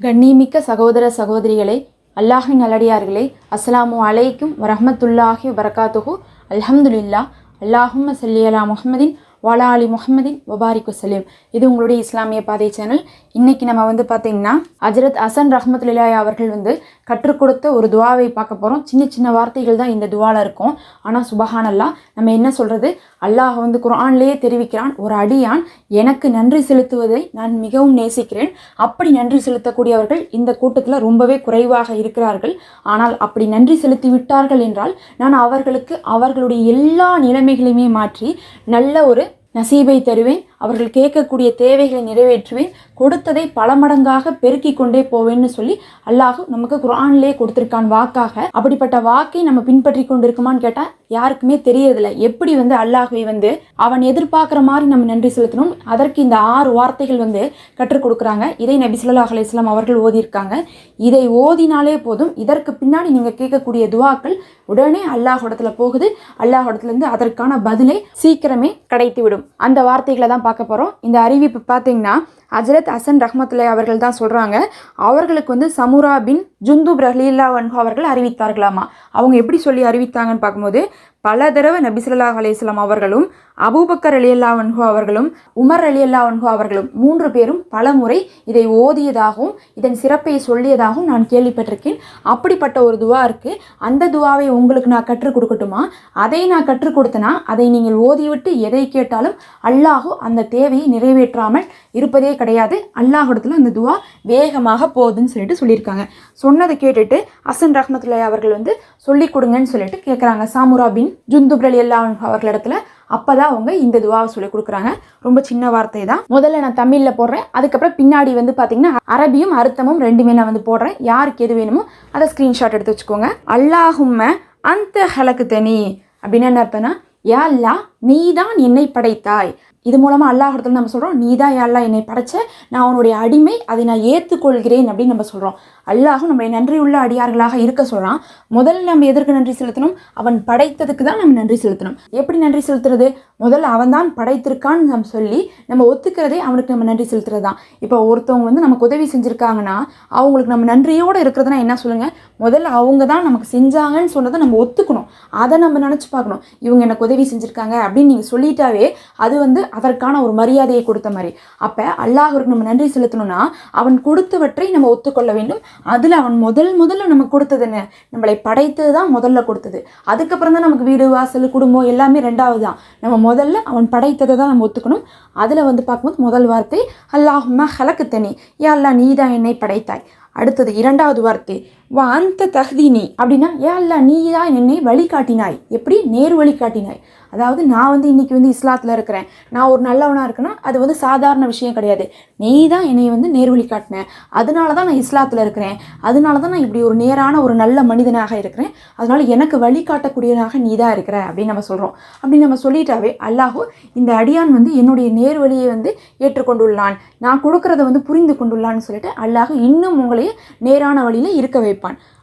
கண்ணியமிக்க சகோதர சகோதரிகளை அல்லாஹின் நல்லடியார்களே அஸ்ஸலாமு அலைக்கும் வரஹ்மத்துல்லாஹி வரகாத்துஹு அல்ஹம்துலில்லா அல்லாஹும் சல்லியலா அலா வாலா அலி முகமதின் வபாரிக் வசலீம் இது உங்களுடைய இஸ்லாமிய பாதை சேனல் இன்னைக்கு நம்ம வந்து பார்த்தீங்கன்னா அஜரத் அசன் ரஹ்மத்துல்லாய் அவர்கள் வந்து கற்றுக் கொடுத்த ஒரு துவாவை பார்க்க போகிறோம் சின்ன சின்ன வார்த்தைகள் தான் இந்த துவாவில் இருக்கும். ஆனால் சுபஹானல்லா நம்ம என்ன சொல்கிறது அல்லாஹ் வந்து குரான்லேயே தெரிவிக்கிறான். ஒரு அடியான் எனக்கு நன்றி செலுத்துவதை நான் மிகவும் நேசிக்கிறேன். அப்படி நன்றி செலுத்தக்கூடியவர்கள் இந்த கூட்டத்தில் ரொம்பவே குறைவாக இருக்கிறார்கள். ஆனால் அப்படி நன்றி செலுத்தி விட்டார்கள் என்றால் நான் அவர்களுக்கு அவர்களுடைய எல்லா நிலைமைகளையுமே மாற்றி நல்ல ஒரு நசீபை தருவேன் அவர்கள் கேட்கக்கூடிய தேவைகளை நிறைவேற்றுவேன் கொடுத்ததை பல மடங்காக பெருக்கி கொண்டே போவேன்னு சொல்லி அல்லாஹ் நமக்கு குரான்லேயே கொடுத்திருக்கான் வாக்காக. அப்படிப்பட்ட வாக்கை நம்ம பின்பற்றி கொண்டிருக்குமான்னு கேட்டால் யாருக்குமே தெரியறதில்ல. எப்படி வந்து அல்லாஹுவை வந்து அவன் எதிர்பார்க்குற மாதிரி நம்ம நன்றி செலுத்தணும்? அதற்கு இந்த ஆறு வார்த்தைகள் வந்து கற்றுக் கொடுக்குறாங்க. இதை நபி ஸல்லல்லாஹு அலைஹி அவர்கள் ஓதியிருக்காங்க. இதை ஓதினாலே போதும். இதற்கு பின்னாடி நீங்கள் கேட்கக்கூடிய துவாக்கள் உடனே அல்லாஹ்விடத்துல போகுது. அல்லாஹ்விடத்துலேருந்து அதற்கான பதிலை சீக்கிரமே கிடைத்து விடும் அந்த வார்த்தைகளை தான் பார்க்க போகிறோம் இந்த அறிவிப்பு பார்த்தீங்கன்னா ஹஜரத் ஹசன் ரஹ்மத்துல்லாய் அவர்கள் தான் சொல்கிறாங்க அவர்களுக்கு வந்து சமுரா பின் ஜுந்துப் ரஹ்லீல்லா வன்ஹோ அவர்கள் அறிவித்தார்களாமா? அவங்க எப்படி சொல்லி அறிவித்தாங்கன்னு பார்க்கும்போது பல தடவை நபிசுல்லா அலையம் அவர்களும் அபூபக்கர் அலி அல்லா வன்ஹோ அவர்களும் உமர் அலி அல்லா வன்ஹோ அவர்களும் மூன்று பேரும் பல முறை இதை ஓதியதாகவும் இதன் சிறப்பை சொல்லியதாகவும் நான் கேள்விப்பட்டிருக்கேன். அப்படிப்பட்ட ஒரு துவா இருக்குது அந்த துவாவை உங்களுக்கு நான் கற்றுக் கொடுக்கட்டுமா? அதை நான் கற்றுக் கொடுத்தனா அதை நீங்கள் ஓதிவிட்டு எதை கேட்டாலும் அல்லாஹோ அந்த தேவையை நிறைவேற்றாமல் இருப்பதே கிடையாது. அல்லாஹிடத்துல அந்த துவா வேகமாக போகுதுன்னு சொல்லிட்டு சொல்லியிருக்காங்க. சொன்னதை கேட்டுட்டு அசன் ரஹ்மத்துல்லாய் அவர்கள் வந்து சொல்லிக் கொடுங்கன்னு சொல்லிட்டு கேட்குறாங்க சாமுரா பின் ஜுந்துப் அலி அல்லா அவர்களிடத்துல அப்பதான் அவங்க இந்த துவாவை சொல்லி கொடுக்குறாங்க. ரொம்ப சின்ன வார்த்தை தான். முதல்ல நான் தமிழில் போடுறேன். அதுக்கப்புறம் பின்னாடி வந்து பார்த்தீங்கன்னா அரபியும் அர்த்தமும் ரெண்டுமே நான் வந்து போடுறேன். யாருக்கு எது வேணுமோ அதை ஸ்க்ரீன்ஷாட் எடுத்து வச்சுக்கோங்க. அல்லாஹும்ம அந்த ஹலக்கு தனி அப்படின்னு என்ன அர்த்தம்னா யா அல்லா நீ தான் என்னை படைத்தாய். இது மூலமாக அல்லாஹிடத்துல நம்ம சொல்கிறோம் நீ தான் அல்லா என்னை படைச்ச நான் உன்னுடைய அடிமை அதை நான் ஏற்றுக்கொள்கிறேன் அப்படின்னு நம்ம சொல்கிறோம் அல்லாஹும் நம்முடைய நன்றியுள்ள அடியார்களாக இருக்க சொல்கிறான் முதல்ல நம்ம எதற்கு நன்றி செலுத்தணும்? அவன் படைத்ததுக்கு தான் நம்ம நன்றி செலுத்தணும். எப்படி நன்றி செலுத்துறது? முதல்ல அவன் தான் படைத்திருக்கான்னு நம்ம சொல்லி நம்ம ஒத்துக்கிறதே அவனுக்கு நம்ம நன்றி செலுத்துறது தான். இப்போ ஒருத்தவங்க வந்து நமக்கு உதவி செஞ்சுருக்காங்கன்னா அவங்களுக்கு நம்ம நன்றியோடு இருக்கிறதுனா என்ன சொல்லுங்கள் முதல்ல அவங்க தான் நமக்கு செஞ்சாங்கன்னு சொன்னதை நம்ம ஒத்துக்கணும். அதை நம்ம நினச்சி பார்க்கணும். இவங்க எனக்கு உதவி செஞ்சுருக்காங்க அப்படின்னு நீங்கள் சொல்லிட்டாவே அது வந்து அதற்கான ஒரு மரியாதையை கொடுத்த மாதிரி. அப்போ அல்லாஹருக்கு நம்ம நன்றி செலுத்தணும்னா அவன் கொடுத்தவற்றை நம்ம ஒத்துக்கொள்ள வேண்டும். அதில் அவன் முதல் முதல்ல நமக்கு கொடுத்தது என்ன? நம்மளை படைத்தது தான் முதல்ல கொடுத்தது. அதுக்கப்புறம் தான் நமக்கு வீடு வாசல் குடும்பம் எல்லாமே ரெண்டாவது தான். நம்ம முதல்ல அவன் படைத்ததை தான் நம்ம ஒத்துக்கணும். அதில் வந்து பார்க்கும்போது முதல் வார்த்தை அல்லாஹுமா ஹலக்கு தனி யா அல்லா நீ தான் என்னை படைத்தாய். அடுத்தது இரண்டாவது வார்த்தை வா அந்த தகுதினி அப்படின்னா ஏ அல்ல நீ தான் என்னை வழிகாட்டினாய். எப்படி? நேர் வழிகாட்டினாய். அதாவது நான் வந்து இன்றைக்கி வந்து இஸ்லாத்தில் இருக்கிறேன். நான் ஒரு நல்லவனாக இருக்கேன்னா அது வந்து சாதாரண விஷயம் கிடையாது. நீ தான் என்னை வந்து நேர் வழி காட்டின அதனால தான் நான் இஸ்லாத்தில் இருக்கிறேன். அதனால தான் நான் இப்படி ஒரு நேரான ஒரு நல்ல மனிதனாக இருக்கிறேன். அதனால் எனக்கு வழிகாட்டக்கூடியவனாக நீ தான் இருக்கிற அப்படின்னு நம்ம சொல்கிறோம் அப்படி நம்ம சொல்லிட்டாவே அல்லாஹோ இந்த அடியான் வந்து என்னுடைய நேர் வழியை வந்து ஏற்றுக்கொண்டுள்ளான். நான் கொடுக்குறத வந்து புரிந்து கொண்டுள்ளான்னு சொல்லிட்டு அல்லாஹ் இன்னும் உங்களையே நேரான வழியில் இருக்க வைப்பேன்.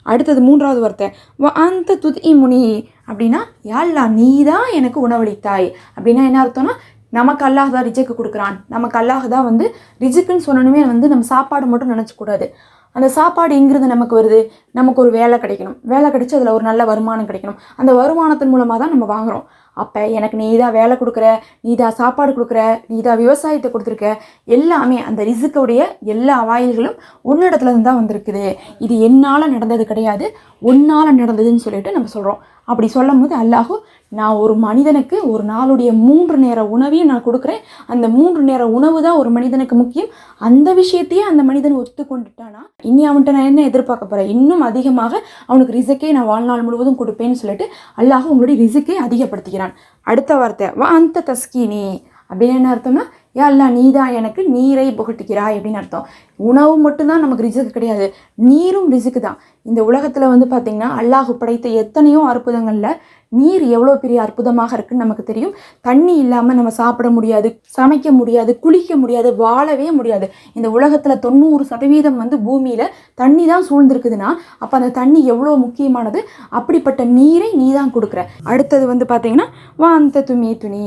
அடுத்தது மூன்றாவது வார்த்தை அந்த துதி முனி அப்படின்னா யாழ்லா நீ தான் எனக்கு உணவளித்தாய் அப்படின்னா என்ன அர்த்தம்னா நமக்கு அல்லாஹ் தான் ரிஜுக்கு கொடுக்குறான். நமக்கு அல்லாஹ் தான் வந்து ரிஜிக்குன்னு சொன்னனுமே வந்து நம்ம சாப்பாடு மட்டும் நினச்சக்கூடாது அந்த சாப்பாடு எங்கிருந்து நமக்கு வருது? நமக்கு ஒரு வேலை கிடைக்கணும். வேலை கிடைச்சி அதில் ஒரு நல்ல வருமானம் கிடைக்கணும். அந்த வருமானத்தின் மூலமாக தான் நம்ம வாங்குகிறோம் அப்போ எனக்கு நீ தான் வேலை கொடுக்குற நீ தான் சாப்பாடு கொடுக்குற நீ தான் விவசாயத்தை கொடுத்துருக்க. எல்லாமே அந்த ரிசுக்குடைய எல்லா வாயில்களும் உன்னிடத்துல இருந்து தான் வந்திருக்குது. இது என்னால் நடந்தது கிடையாது. உன்னால் நடந்ததுன்னு சொல்லிட்டு நம்ம சொல்கிறோம் அப்படி சொல்லும் போது அல்லாஹோ நான் ஒரு மனிதனுக்கு ஒரு நாளுடைய மூன்று நேர உணவையும் நான் கொடுக்குறேன். அந்த மூன்று நேர உணவு தான் ஒரு மனிதனுக்கு முக்கியம். அந்த விஷயத்தையே அந்த மனிதன் ஒத்துக்கொண்டுட்டானா? இனி அவன்கிட்ட நான் என்ன எதிர்பார்க்க போகிறேன் இன்னும் அதிகமாக அவனுக்கு ரிசக்கே நான் வாழ்நாள் முழுவதும் கொடுப்பேன்னு சொல்லிட்டு அல்லாஹ் உங்களுடைய ரிசக்கே அதிகப்படுத்திக்கிறான் அடுத்த வார்த்தை வா அந்த தஸ்கினி அப்படின்னு என்ன அர்த்தம்னா யா அல்லா நீ தான் எனக்கு நீரை புகட்டுகிறாய் அப்படின்னு அர்த்தம். உணவு மட்டும்தான் நமக்கு ரிசுக்கு கிடையாது. நீரும் ரிசுக்கு தான். இந்த உலகத்தில் வந்து பார்த்திங்கன்னா அல்லாஹ் படைத்த எத்தனையோ அற்புதங்களில் நீர் எவ்வளோ பெரிய அற்புதமாக இருக்குன்னு நமக்கு தெரியும். தண்ணி இல்லாமல் நம்ம சாப்பிட முடியாது சமைக்க முடியாது குளிக்க முடியாது வாழவே முடியாது. இந்த உலகத்தில் தொண்ணூறு சதவீதம் வந்து பூமியில் தண்ணி தான் சூழ்ந்திருக்குதுன்னா அப்போ அந்த தண்ணி எவ்வளோ முக்கியமானது? அப்படிப்பட்ட நீரை நீ தான் கொடுக்குற. அடுத்தது வந்து பார்த்தீங்கன்னா வா அந்த துணி துணி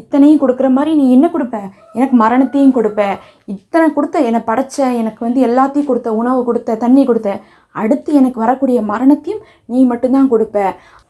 இத்தனையும் கொடுக்குற மாதிரி நீ என்ன கொடுப்ப? எனக்கு மரணத்தையும் கொடுப்ப. இத்தனை கொடுத்த என்னை படைச்ச எனக்கு வந்து எல்லாத்தையும் கொடுத்த உணவு கொடுத்த தண்ணி கொடுத்த. அடுத்து எனக்கு வரக்கூடிய மரணத்தையும் நீ மட்டும்தான் கொடுப்ப.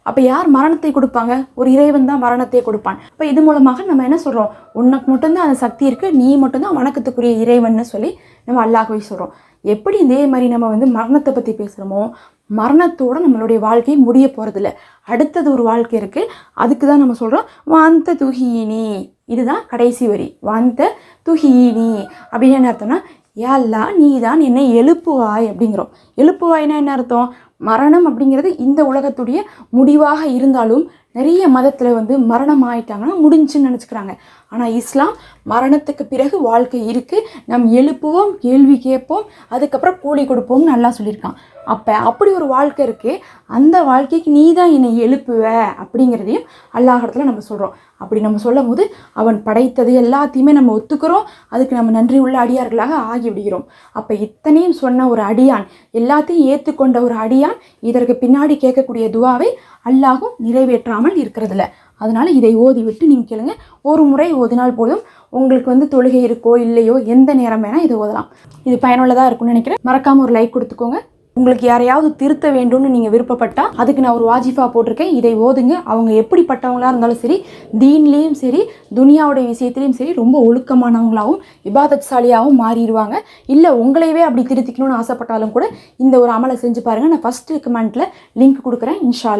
அப்போ யார் மரணத்தை கொடுப்பாங்க? ஒரு இறைவன் தான் மரணத்தை கொடுப்பான். இப்போ இது மூலமாக நம்ம என்ன சொல்கிறோம் உனக்கு மட்டும்தான் அந்த சக்தி இருக்குது நீ மட்டும்தான் வணக்கத்துக்குரிய இறைவன்னு சொல்லி நம்ம அல்லாஹ்வை சொல்கிறோம் எப்படி இதே மாதிரி நம்ம வந்து மரணத்தை பற்றி பேசுகிறோமோ மரணத்தோடு நம்மளுடைய வாழ்க்கை முடிய போகிறதில்ல அடுத்தது ஒரு வாழ்க்கை இருக்குது அதுக்கு தான் நம்ம சொல்கிறோம் வாந்த துகியினி இதுதான் கடைசி வரி. வாந்த துஹீனி அப்படின்னு என்ன அர்த்தம்னா யாழ்லா நீ தான் என்னை எழுப்புவாய் அப்படிங்கிறோம். எழுப்புவாய்னா என்ன அர்த்தம்? மரணம் அப்படிங்கிறது இந்த உலகத்துடைய முடிவாக இருந்தாலும் நிறைய மதத்தில் வந்து மரணம் ஆயிட்டாங்கன்னா முடிஞ்சுன்னு நினச்சிக்கிறாங்க. ஆனால் இஸ்லாம் மரணத்துக்கு பிறகு வாழ்க்கை இருக்குது நம் எழுப்புவோம் கேள்வி கேட்போம் அதுக்கப்புறம் கூலி கொடுப்போம்னு நல்லா சொல்லியிருக்கான். அப்போ அப்படி ஒரு வாழ்க்கை இருக்குது அந்த வாழ்க்கைக்கு நீ தான் என்னை எழுப்புவ அப்படிங்கிறதையும் அல்லாஹிடத்துல நம்ம சொல்கிறோம் அப்படி நம்ம சொல்லும் போது அவன் படைத்தது எல்லாத்தையுமே நம்ம ஒத்துக்கிறோம். அதுக்கு நம்ம நன்றி உள்ள அடியார்களாக ஆகிவிடுகிறோம். அப்போ இத்தனையும் சொன்ன ஒரு அடியான் எல்லாத்தையும் ஏற்றுக்கொண்ட ஒரு அடியான் இதற்கு பின்னாடி கேட்கக்கூடிய துவாவை அல்லாஹும் நிறைவேற்றாமல் இருக்கிறதில்ல. அதனால் இதை ஓதி விட்டு நீங்கள் கேளுங்க. ஒரு முறை ஓதினால் போதும். உங்களுக்கு வந்து தொழுகை இருக்கோ இல்லையோ எந்த நேரம் வேணால் இதை ஓதலாம். இது பயனுள்ளதாக இருக்கும்னு நினைக்கிறேன். மறக்காமல் ஒரு லைக் கொடுத்துக்கோங்க. உங்களுக்கு யாரையாவது திருத்த வேண்டும்னு நீங்கள் விருப்பப்பட்டால் அதுக்கு நான் ஒரு வாஜிஃபா போட்டிருக்கேன். இதை ஓதுங்க. அவங்க எப்படிப்பட்டவங்களாக இருந்தாலும் சரி தீன்லேயும் சரி துனியாவுடைய விஷயத்துலேயும் சரி ரொம்ப ஒழுக்கமானவங்களாகவும் இபாதத்சாலியாகவும் மாறிடுவாங்க. இல்லை உங்களையவே அப்படி திருத்திக்கணும்னு ஆசைப்பட்டாலும் கூட இந்த ஒரு அமலை செஞ்சு பாருங்கள் நான் ஃபஸ்ட்டு கமெண்ட்டில் லிங்க் கொடுக்குறேன் இன்ஷா